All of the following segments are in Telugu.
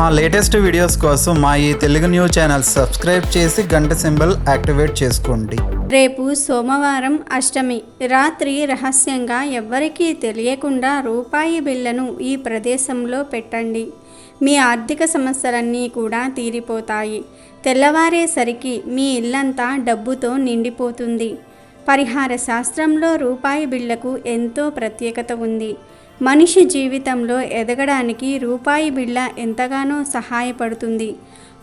మా లేటెస్ట్ వీడియోస్ కోసం మా ఈ తెలుగు న్యూస్ ఛానల్ సబ్స్క్రైబ్ చేసి గంట సింబల్ యాక్టివేట్ చేసుకోండి. రేపు సోమవారం అష్టమి. రాత్రి రహస్యంగా ఎవ్వరికీ తెలియకుండా రూపాయి బిళ్ళను ఈ ప్రదేశంలో పెట్టండి. మీ ఆర్థిక సమస్యలన్నీ కూడా తీరిపోతాయి. తెల్లవారేసరికి మీ ఇల్లంతా డబ్బుతో నిండిపోతుంది. పరిహార శాస్త్రంలో రూపాయి బిళ్ళకు ఎంతో ప్రత్యేకత ఉంది. మనిషి జీవితంలో ఎదగడానికి రూపాయి బిళ్ళ ఎంతగానో సహాయపడుతుంది.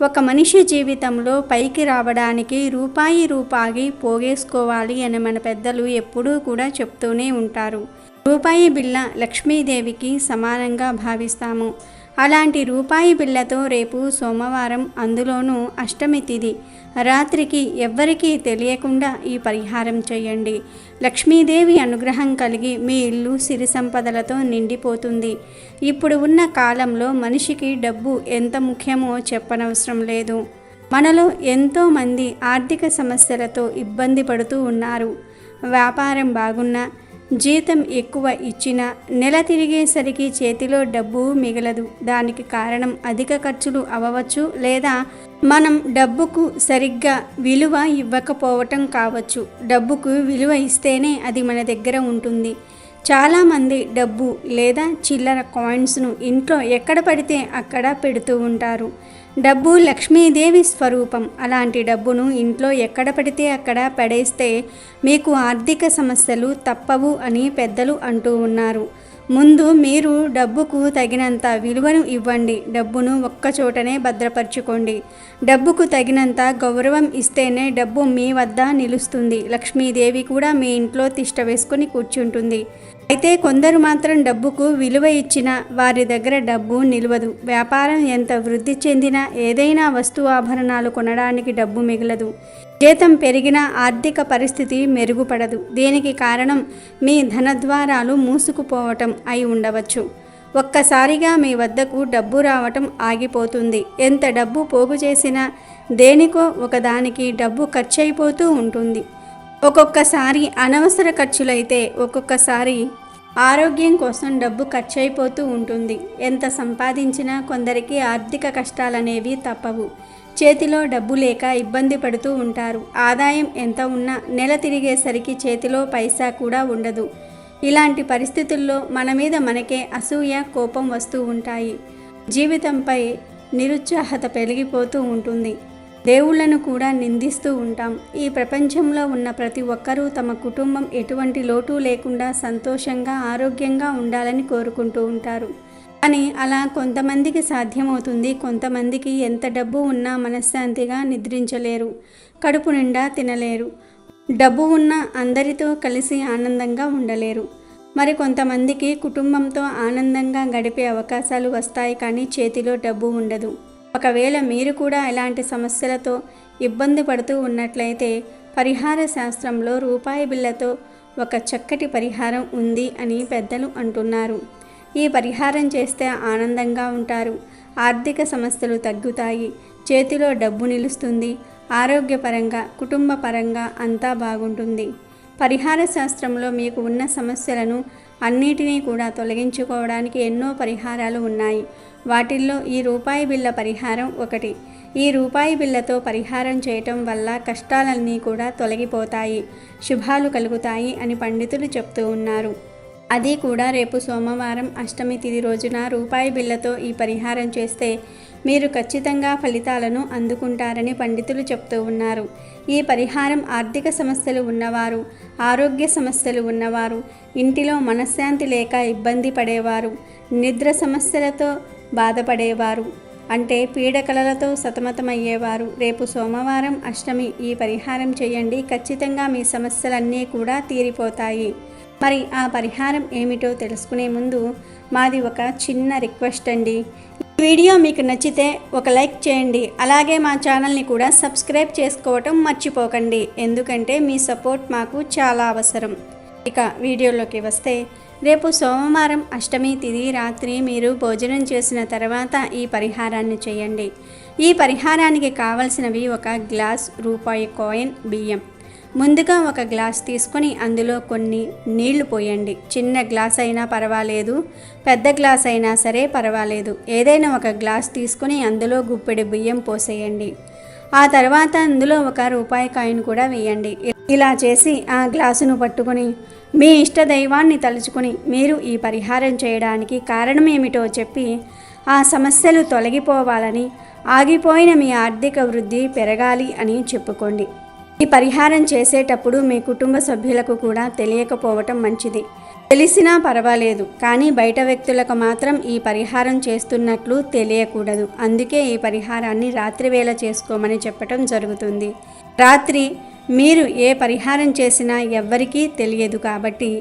ఒక మనిషి జీవితంలో పైకి రావడానికి రూపాయి రూపాయి పోగేసుకోవాలి అని మన పెద్దలు ఎప్పుడూ కూడా చెప్తూనే ఉంటారు. రూపాయి బిళ్ళ లక్ష్మీదేవికి సమానంగా భావిస్తాము. అలాంటి రూపాయి బిళ్ళతో రేపు సోమవారం అందులోనూ అష్టమి తిది. రాత్రికి ఎవ్వరికీ తెలియకుండా ఈ పరిహారం చేయండి. లక్ష్మీదేవి అనుగ్రహం కలిగి మీ ఇల్లు సిరి సంపదలతో నిండిపోతుంది. ఇప్పుడు ఉన్న కాలంలో మనిషికి డబ్బు ఎంత ముఖ్యమో చెప్పనవసరం లేదు. మనలో ఎంతోమంది ఆర్థిక సమస్యలతో ఇబ్బంది పడుతూ ఉన్నారు. వ్యాపారం బాగున్నా జీతం ఎక్కువ ఇచ్చినా నెల తిరిగేసరికి చేతిలో డబ్బు మిగలదు. దానికి కారణం అధిక ఖర్చులు అవ్వచ్చు లేదా మనం డబ్బుకు సరిగ్గా విలువ ఇవ్వకపోవటం కావచ్చు. డబ్బుకు విలువ ఇస్తేనే అది మన దగ్గర ఉంటుంది. చాలామంది డబ్బు లేదా చిల్లర కాయిన్స్ను ఇంట్లో ఎక్కడ పడితే అక్కడ పెడుతూ ఉంటారు. డబ్బు లక్ష్మీదేవి స్వరూపం. అలాంటి డబ్బును ఇంట్లో ఎక్కడ పడితే అక్కడ పడేస్తే మీకు ఆర్థిక సమస్యలు తప్పవు అని పెద్దలు అంటూ ఉన్నారు. ముందు మీరు డబ్బుకు తగినంత విలువను ఇవ్వండి. డబ్బును ఒక్కచోటనే భద్రపరచుకోండి. డబ్బుకు తగినంత గౌరవం ఇస్తేనే డబ్బు మీ వద్ద నిలుస్తుంది. లక్ష్మీదేవి కూడా మీ ఇంట్లో తిష్ట వేసుకుని కూర్చుంటుంది. అయితే కొందరు మాత్రం డబ్బుకు విలువ ఇచ్చిన వారి దగ్గర డబ్బు నిలవదు. వ్యాపారం ఎంత వృద్ధి చెందినా ఏదైనా వస్తు ఆభరణాలు కొనడానికి డబ్బు మిగలదు. జీతం పెరిగినా ఆర్థిక పరిస్థితి మెరుగుపడదు. దీనికి కారణం మీ ధనద్వారాలు మూసుకుపోవటం అయి ఉండవచ్చు. ఒక్కసారిగా మీ వద్దకు డబ్బు రావటం ఆగిపోతుంది. ఎంత డబ్బు పోగు చేసినా దేనికో ఒకదానికి డబ్బు ఖర్చయిపోతూ ఉంటుంది. ఒక్కొక్కసారి అనవసర ఖర్చులైతే ఒక్కొక్కసారి ఆరోగ్యం కోసం డబ్బు ఖర్చు అయిపోతూ ఉంటుంది. ఎంత సంపాదించినా కొందరికి ఆర్థిక కష్టాలనేవి తప్పవు. చేతిలో డబ్బు లేక ఇబ్బంది పడుతూ ఉంటారు. ఆదాయం ఎంత ఉన్నా నెల తిరిగేసరికి చేతిలో పైసా కూడా ఉండదు. ఇలాంటి పరిస్థితుల్లో మన మీద మనకే అసూయ కోపం వస్తూ ఉంటాయి. జీవితంపై నిరుత్సాహత పెరిగిపోతూ ఉంటుంది. దేవుళ్ళను కూడా నిందిస్తూ ఉంటాం. ఈ ప్రపంచంలో ఉన్న ప్రతి ఒక్కరూ తమ కుటుంబం ఎటువంటి లోటు లేకుండా సంతోషంగా ఆరోగ్యంగా ఉండాలని కోరుకుంటూ ఉంటారు. కానీ అలా కొంతమందికి సాధ్యమవుతుంది కొంతమందికి ఎంత డబ్బు ఉన్నా మనశ్శాంతిగా నిద్రించలేరు కడుపు నిండా తినలేరు. డబ్బు ఉన్న అందరితో కలిసి ఆనందంగా ఉండలేరు. మరి కొంతమందికి కుటుంబంతో ఆనందంగా గడిపే అవకాశాలు వస్తాయి కానీ చేతిలో డబ్బు ఉండదు. ఒకవేళ మీరు కూడా ఇలాంటి సమస్యలతో ఇబ్బంది పడుతూ ఉన్నట్లయితే పరిహార శాస్త్రంలో రూపాయి బిళ్ళతో ఒక చక్కటి పరిహారం ఉంది అని పెద్దలు అంటున్నారు. ఈ పరిహారం చేస్తే ఆనందంగా ఉంటారు. ఆర్థిక సమస్యలు తగ్గుతాయి. చేతిలో డబ్బు నిలుస్తుంది. ఆరోగ్యపరంగా కుటుంబ పరంగా అంతా బాగుంటుంది. పరిహార శాస్త్రంలో మీకు ఉన్న సమస్యలను అన్నిటినీ కూడా తొలగించుకోవడానికి ఎన్నో పరిహారాలు ఉన్నాయి. వాటిల్లో ఈ రూపాయి బిళ్ళ పరిహారం ఒకటి. ఈ రూపాయి బిళ్ళతో పరిహారం చేయటం వల్ల కష్టాలన్నీ కూడా తొలగిపోతాయి శుభాలు కలుగుతాయి అని పండితులు చెప్తూ ఉన్నారు. అది కూడా రేపు సోమవారం అష్టమి తిథి రోజున రూపాయి బిళ్ళతో ఈ పరిహారం చేస్తే మీరు ఖచ్చితంగా ఫలితాలను అందుకుంటారని పండితులు చెప్తూ ఉన్నారు. ఈ పరిహారం ఆర్థిక సమస్యలు ఉన్నవారు ఆరోగ్య సమస్యలు ఉన్నవారు ఇంటిలో మనశ్శాంతి లేక ఇబ్బంది పడేవారు నిద్ర సమస్యలతో బాధపడేవారు. అంటే పీడకలలతో సతమతమయ్యేవారు. రేపు సోమవారం అష్టమి. ఈ పరిహారం చేయండి. ఖచ్చితంగా మీ సమస్యలన్నీ కూడా తీరిపోతాయి. మరి ఆ పరిహారం ఏమిటో తెలుసుకునే ముందు మాది ఒక చిన్న రిక్వెస్ట్ అండి. ఈ వీడియో మీకు నచ్చితే ఒక లైక్ చేయండి. అలాగే మా ఛానల్ని కూడా సబ్స్క్రైబ్ చేసుకోవటం మర్చిపోకండి. ఎందుకంటే మీ సపోర్ట్ మాకు చాలా అవసరం. ఇక వీడియోలోకి వస్తే రేపు సోమవారం అష్టమి తిది రాత్రి మీరు భోజనం చేసిన తర్వాత ఈ పరిహారాన్ని చేయండి. ఈ పరిహారానికి కావలసినవి ఒక గ్లాస్ రూపాయి కాయిన్ బియ్యం. ముందుగా ఒక గ్లాస్ తీసుకొని అందులో కొన్ని నీళ్ళు పోయండి. చిన్న గ్లాస్ అయినా పర్వాలేదు పెద్ద గ్లాస్ అయినా సరే పర్వాలేదు. ఏదైనా ఒక గ్లాస్ తీసుకొని అందులో గుప్పెడి బియ్యం పోసేయండి. ఆ తర్వాత అందులో ఒక రూపాయి కాయిన్ కూడా వేయండి. ఇలా చేసి ఆ గ్లాసును పట్టుకొని మీ ఇష్ట దైవాన్ని తలుచుకుని మీరు ఈ పరిహారం చేయడానికి కారణం ఏమిటో చెప్పి ఆ సమస్యలు తొలగిపోవాలని ఆగిపోయిన మీ ఆర్థిక వృద్ధి పెరగాలి అని చెప్పుకోండి. ఈ పరిహారం చేసేటప్పుడు మీ కుటుంబ సభ్యులకు కూడా తెలియకపోవటం మంచిది. తెలిసినా పర్వాలేదు కానీ బయట వ్యక్తులకు మాత్రం ఈ పరిహారం చేస్తున్నట్లు తెలియకూడదు. అందుకే ఈ పరిహారాన్ని రాత్రి వేళ చేసుకోమని చెప్పటం జరుగుతుంది. రాత్రి మీరు ఏ పరిహారం చేసినా ఎవ్వరికీ తెలియదు కాబట్టి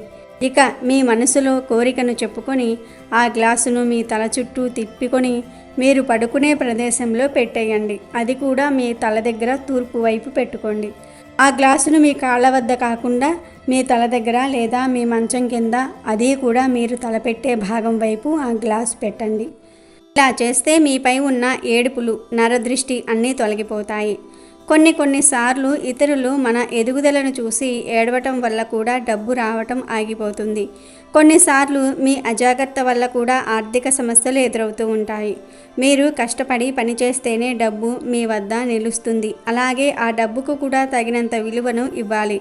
ఇక మీ మనసులో కోరికను చెప్పుకొని ఆ గ్లాసును మీ తల చుట్టూ తిప్పికొని మీరు పడుకునే ప్రదేశంలో పెట్టేయండి. అది కూడా మీ తల దగ్గర తూర్పు వైపు పెట్టుకోండి. ఆ గ్లాసును మీ కాళ్ళ వద్ద కాకుండా మీ తల దగ్గర లేదా మీ మంచం కింద అది కూడా మీరు తలపెట్టే భాగం వైపు ఆ గ్లాస్ పెట్టండి. ఇలా చేస్తే మీపై ఉన్న ఏడుపులు నరదృష్టి అన్నీ తొలగిపోతాయి. కొన్ని కొన్నిసార్లు ఇతరులు మన ఎదుగుదలను చూసి ఏడవటం వల్ల కూడా డబ్బు రావటం ఆగిపోతుంది. కొన్నిసార్లు మీ అజాగ్రత్త వల్ల కూడా ఆర్థిక సమస్యలు ఎదురవుతూ ఉంటాయి. మీరు కష్టపడి పనిచేస్తేనే డబ్బు మీ వద్ద నిలుస్తుంది. అలాగే ఆ డబ్బుకు కూడా తగినంత విలువను ఇవ్వాలి.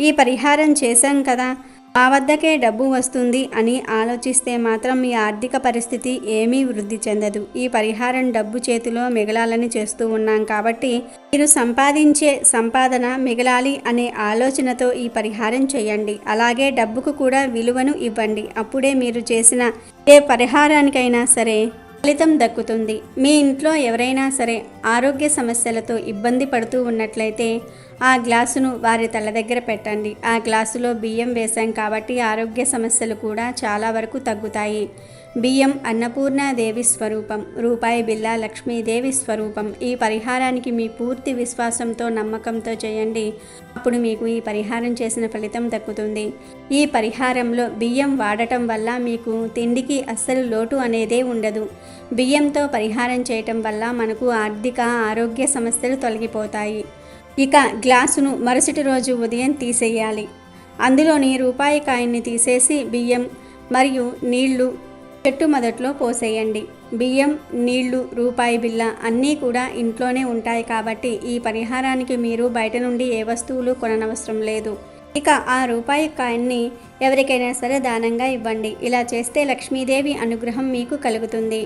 ఈ పరిహారం చేశాం కదా మా వద్దకే డబ్బు వస్తుంది అని ఆలోచిస్తే మాత్రం మీ ఆర్థిక పరిస్థితి ఏమీ వృద్ధి చెందదు. ఈ పరిహారం డబ్బు చేతిలో మిగలాలని చేస్తూ ఉన్నాం కాబట్టి మీరు సంపాదించే సంపాదన మిగలాలి అనే ఆలోచనతో ఈ పరిహారం చేయండి. అలాగే డబ్బుకు కూడా విలువను ఇవ్వండి. అప్పుడే మీరు చేసిన ఏ పరిహారానికైనా సరే ఫలితం దక్కుతుంది. మీ ఇంట్లో ఎవరైనా సరే ఆరోగ్య సమస్యలతో ఇబ్బంది పడుతూ ఉన్నట్లయితే ఆ గ్లాసును వారి తల దగ్గర పెట్టండి. ఆ గ్లాసులో బియ్యం వేశాం కాబట్టి ఆరోగ్య సమస్యలు కూడా చాలా వరకు తగ్గుతాయి. బియ్యం అన్నపూర్ణాదేవి స్వరూపం రూపాయి బిల్లా లక్ష్మీదేవి స్వరూపం. ఈ పరిహారానికి మీ పూర్తి విశ్వాసంతో నమ్మకంతో చేయండి. అప్పుడు మీకు ఈ పరిహారం చేసిన ఫలితం దక్కుతుంది. ఈ పరిహారంలో బియ్యం వాడటం వల్ల మీకు తిండికి అస్సలు లోటు అనేదే ఉండదు. బియ్యంతో పరిహారం చేయటం వల్ల మనకు ఆర్థిక ఆరోగ్య సమస్యలు తొలగిపోతాయి. ఇక గ్లాసును మరుసటి రోజు ఉదయం తీసేయాలి. అందులోని రూపాయి కాయన్ని తీసేసి బియ్యం మరియు నీళ్ళు చెట్టు మొదట్లో పోసేయండి. బియ్యం నీళ్ళు రూపాయి బిల్ల అన్నీ కూడా ఇంట్లోనే ఉంటాయి కాబట్టి ఈ పరిహారానికి మీరు బయట నుండి ఏ వస్తువులు కొననవసరం లేదు. ఇక ఆ రూపాయి కాయిన్ని ఎవరికైనా సరే దానంగా ఇవ్వండి. ఇలా చేస్తే లక్ష్మీదేవి అనుగ్రహం మీకు కలుగుతుంది.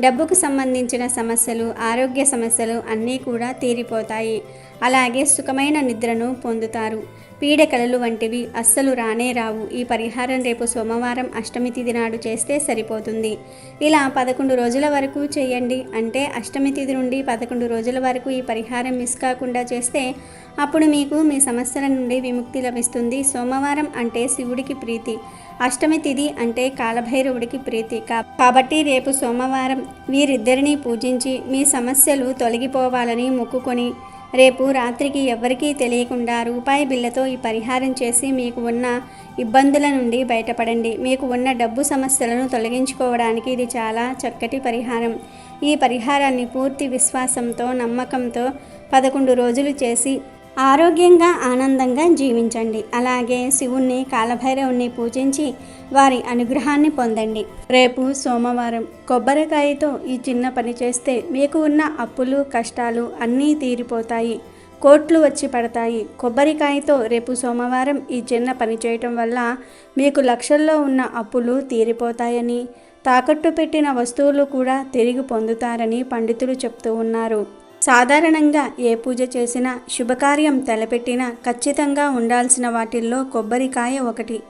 డబ్బుకు సంబంధించిన సమస్యలు ఆరోగ్య సమస్యలు అన్నీ కూడా తీరిపోతాయి. అలాగే సుఖమైన నిద్రను పొందుతారు. పీడకలలు వంటివి అస్సలు రానే రావు. ఈ పరిహారం రేపు సోమవారం అష్టమి తిథి నాడు చేస్తే సరిపోతుంది. ఇలా పదకొండు రోజుల వరకు చేయండి. అంటే అష్టమి తిథి నుండి పదకొండు రోజుల వరకు ఈ పరిహారం మిస్ కాకుండా చేస్తే అప్పుడు మీకు మీ సమస్యల నుండి విముక్తి లభిస్తుంది. సోమవారం అంటే శివుడికి ప్రీతి. అష్టమి తిథి అంటే కాలభైరవుడికి ప్రీతి. కా- కాబట్టి రేపు సోమవారం వీరిద్దరినీ పూజించి మీ సమస్యలు తొలగిపోవాలని మొక్కుకొని రేపు రాత్రికి ఎవరికీ తెలియకుండా రూపాయి బిల్లతో ఈ పరిహారం చేసి మీకు ఉన్న ఇబ్బందుల నుండి బయటపడండి. మీకు ఉన్న డబ్బు సమస్యలను తొలగించుకోవడానికి ఇది చాలా చక్కటి పరిహారం. ఈ పరిహారాన్ని పూర్తి విశ్వాసంతో నమ్మకంతో పదకొండు రోజులు చేసి ఆరోగ్యంగా ఆనందంగా జీవించండి. అలాగే శివుణ్ణి కాలభైరవుణ్ణి పూజించి వారి అనుగ్రహాన్ని పొందండి. రేపు సోమవారం కొబ్బరికాయతో ఈ చిన్న పని చేస్తే మీకు ఉన్న అప్పులు కష్టాలు అన్నీ తీరిపోతాయి. కోట్లు వచ్చి పడతాయి. కొబ్బరికాయతో రేపు సోమవారం ఈ చిన్న పని చేయటం వల్ల మీకు లక్షల్లో ఉన్న అప్పులు తీరిపోతాయని తాకట్టు పెట్టిన వస్తువులు కూడా తిరిగి పొందుతారని పండితులు చెప్తూ ఉన్నారు. సాధారణంగా ఏ పూజ చేసినా శుభకార్యం తలపెట్టినా ఖచ్చితంగా ఉండాల్సిన వాటిల్లో కొబ్బరికాయ ఒకటి.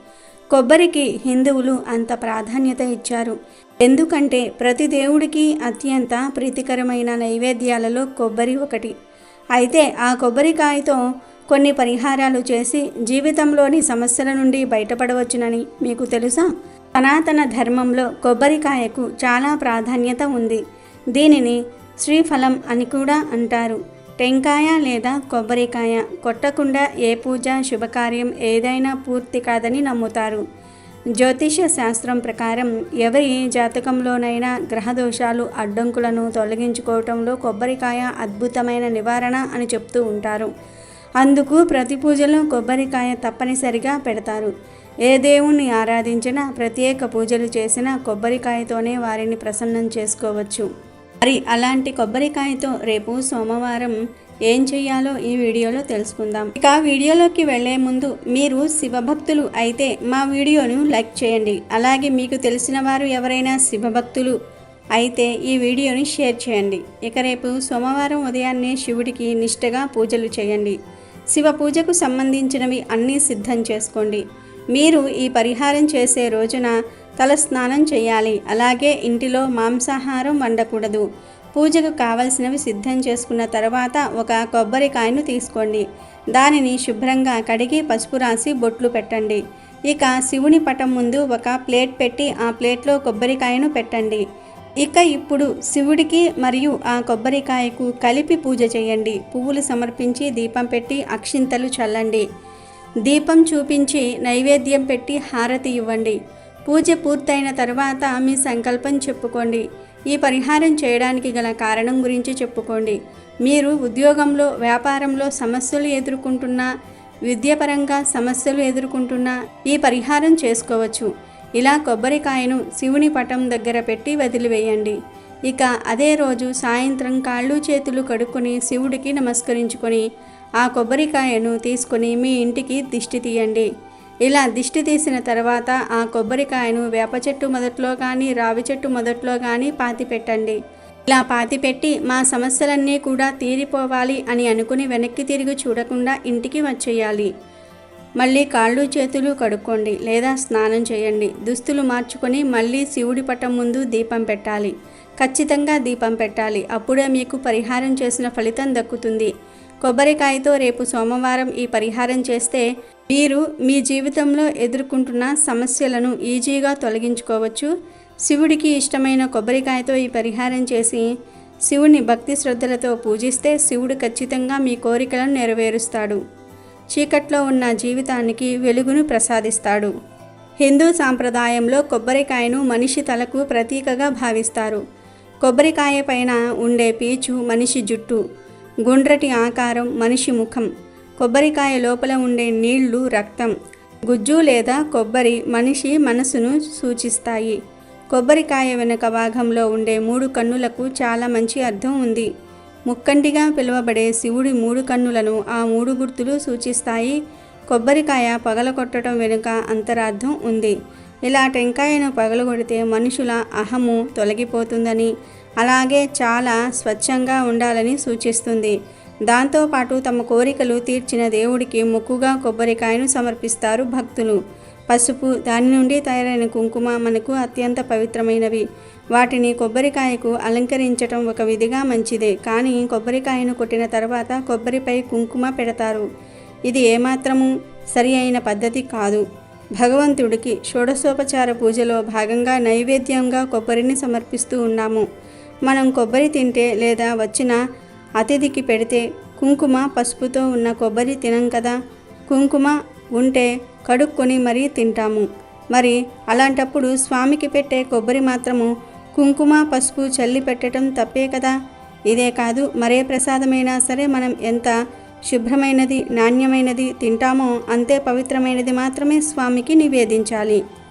కొబ్బరికి హిందువులు అంత ప్రాధాన్యత ఇచ్చారు. ఎందుకంటే ప్రతి దేవుడికి అత్యంత ప్రీతికరమైన నైవేద్యాలలో కొబ్బరి ఒకటి. అయితే ఆ కొబ్బరికాయతో కొన్ని పరిహారాలు చేసి జీవితంలోని సమస్యల నుండి బయటపడవచ్చునని మీకు తెలుసా? సనాతన ధర్మంలో కొబ్బరికాయకు చాలా ప్రాధాన్యత ఉంది. దీనిని శ్రీఫలం అని కూడా అంటారు. టెంకాయ లేదా కొబ్బరికాయ కొట్టకుండా ఏ పూజ శుభకార్యం ఏదైనా పూర్తి కాదని నమ్ముతారు. జ్యోతిష శాస్త్రం ప్రకారం ఎవరి జాతకంలోనైనా గ్రహదోషాలు అడ్డంకులను తొలగించుకోవటంలో కొబ్బరికాయ అద్భుతమైన నివారణ అని చెప్తూ ఉంటారు. అందుకు ప్రతి పూజలో కొబ్బరికాయ తప్పనిసరిగా పెడతారు. ఏ దేవుణ్ణి ఆరాధించినా ప్రత్యేక పూజలు చేసినా కొబ్బరికాయతోనే వారిని ప్రసన్నం చేసుకోవచ్చు. మరి అలాంటి కొబ్బరికాయతో రేపు సోమవారం ఏం చేయాలో ఈ వీడియోలో తెలుసుకుందాం. ఇక వీడియోలోకి వెళ్ళే ముందు మీరు శివభక్తులు అయితే మా వీడియోను లైక్ చేయండి. అలాగే మీకు తెలిసిన వారు ఎవరైనా శివభక్తులు అయితే ఈ వీడియోని షేర్ చేయండి. ఇక రేపు సోమవారం ఉదయాన్నే శివుడికి నిష్టగా పూజలు చేయండి. శివ పూజకు సంబంధించినవి అన్నీ సిద్ధం చేసుకోండి. మీరు ఈ పరిహారం చేసే రోజున తల స్నానం చేయాలి. అలాగే ఇంటిలో మాంసాహారం వండకూడదు. పూజకు కావలసినవి సిద్ధం చేసుకున్న తర్వాత ఒక కొబ్బరికాయను తీసుకోండి. దానిని శుభ్రంగా కడిగి పసుపు రాసి బొట్లు పెట్టండి. ఇక శివుని పటం ముందు ఒక ప్లేట్ పెట్టి ఆ ప్లేట్లో కొబ్బరికాయను పెట్టండి. ఇక ఇప్పుడు శివుడికి మరియు ఆ కొబ్బరికాయకు కలిపి పూజ చేయండి. పువ్వులు సమర్పించి దీపం పెట్టి అక్షింతలు చల్లండి. దీపం చూపించి నైవేద్యం పెట్టి హారతి ఇవ్వండి. పూజ పూర్తయిన తర్వాత మీ సంకల్పం చెప్పుకోండి. ఈ పరిహారం చేయడానికి గల కారణం గురించి చెప్పుకోండి. మీరు ఉద్యోగంలో వ్యాపారంలో సమస్యలు ఎదుర్కొంటున్నా విద్యాపరంగా సమస్యలు ఎదుర్కొంటున్నా ఈ పరిహారం చేసుకోవచ్చు. ఇలా కొబ్బరికాయను శివుని పటం దగ్గర పెట్టి వదిలివేయండి. ఇక అదే రోజు సాయంత్రం కాళ్ళు చేతులు కడుక్కొని శివుడికి నమస్కరించుకొని ఆ కొబ్బరికాయను తీసుకొని మీ ఇంటికి దిష్టి తీయండి. ఇలా దిష్టి తీసిన తర్వాత ఆ కొబ్బరికాయను వేప చెట్టు మొదట్లో కానీ రావి చెట్టు మొదట్లో కానీ పాతి పెట్టండి. ఇలా పాతి పెట్టి మా సమస్యలన్నీ కూడా తీరిపోవాలి అని అనుకుని వెనక్కి తిరిగి చూడకుండా ఇంటికి వచ్చేయాలి. మళ్ళీ కాళ్ళు చేతులు కడుక్కోండి లేదా స్నానం చేయండి. దుస్తులు మార్చుకొని మళ్ళీ శివుడి పటం ముందు దీపం పెట్టాలి. ఖచ్చితంగా దీపం పెట్టాలి. అప్పుడే మీకు పరిహారం చేసిన ఫలితం దక్కుతుంది. కొబ్బరికాయతో రేపు సోమవారం ఈ పరిహారం చేస్తే మీరు మీ జీవితంలో ఎదుర్కొంటున్న సమస్యలను ఈజీగా తొలగించుకోవచ్చు. శివుడికి ఇష్టమైన కొబ్బరికాయతో ఈ పరిహారం చేసి శివుని భక్తి శ్రద్ధలతో పూజిస్తే శివుడు ఖచ్చితంగా మీ కోరికలను నెరవేరుస్తాడు. చీకట్లో ఉన్న జీవితానికి వెలుగును ప్రసాదిస్తాడు. హిందూ సాంప్రదాయంలో కొబ్బరికాయను మనిషి తలకు ప్రతీకగా భావిస్తారు. కొబ్బరికాయ పైన ఉండే పీచు మనిషి జుట్టు గుండ్రటి ఆకారం మనిషి ముఖం. కొబ్బరికాయ లోపల ఉండే నీళ్ళు రక్తం గుజ్జు లేదా కొబ్బరి మనిషి మనసును సూచిస్తాయి. కొబ్బరికాయ వెనుక భాగంలో ఉండే మూడు కన్నులకు చాలా మంచి అర్థం ఉంది. ముక్కంటిగా పిలువబడే శివుడి మూడు కన్నులను ఆ మూడు గుర్తులు సూచిస్తాయి. కొబ్బరికాయ పగలగొట్టడం వెనుక అంతరార్థం ఉంది. ఇలా టెంకాయను పగలగొడితే మనుషుల అహము తొలగిపోతుందని అలాగే చాలా స్వచ్ఛంగా ఉండాలని సూచిస్తుంది. దాంతోపాటు తమ కోరికలు తీర్చిన దేవుడికి మొక్కుగా కొబ్బరికాయను సమర్పిస్తారు భక్తులు. పసుపు దాని నుండి తయారైన కుంకుమ మనకు అత్యంత పవిత్రమైనవి. వాటిని కొబ్బరికాయకు అలంకరించటం ఒక విధిగా మంచిదే. కానీ కొబ్బరికాయను కొట్టిన తర్వాత కొబ్బరిపై కుంకుమ పెడతారు. ఇది ఏమాత్రము సరి అయిన పద్ధతి కాదు. భగవంతుడికి షోడశోపచార పూజలో భాగంగా నైవేద్యంగా కొబ్బరిని సమర్పిస్తూ ఉన్నాము. మనం కొబ్బరి తింటే లేదా వచ్చిన అతిథికి పెడితే కుంకుమ పసుపుతో ఉన్న కొబ్బరి తినం కదా. కుంకుమ ఉంటే కడుక్కొని మరీ తింటాము. మరి అలాంటప్పుడు స్వామికి పెట్టే కొబ్బరి మాత్రము కుంకుమ పసుపు చల్లి పెట్టడం తప్పే కదా. ఇదే కాదు మరే ప్రసాదమైనా సరే మనం ఎంత శుభ్రమైనది నాణ్యమైనది తింటామో అంతే పవిత్రమైనది మాత్రమే స్వామికి నివేదించాలి.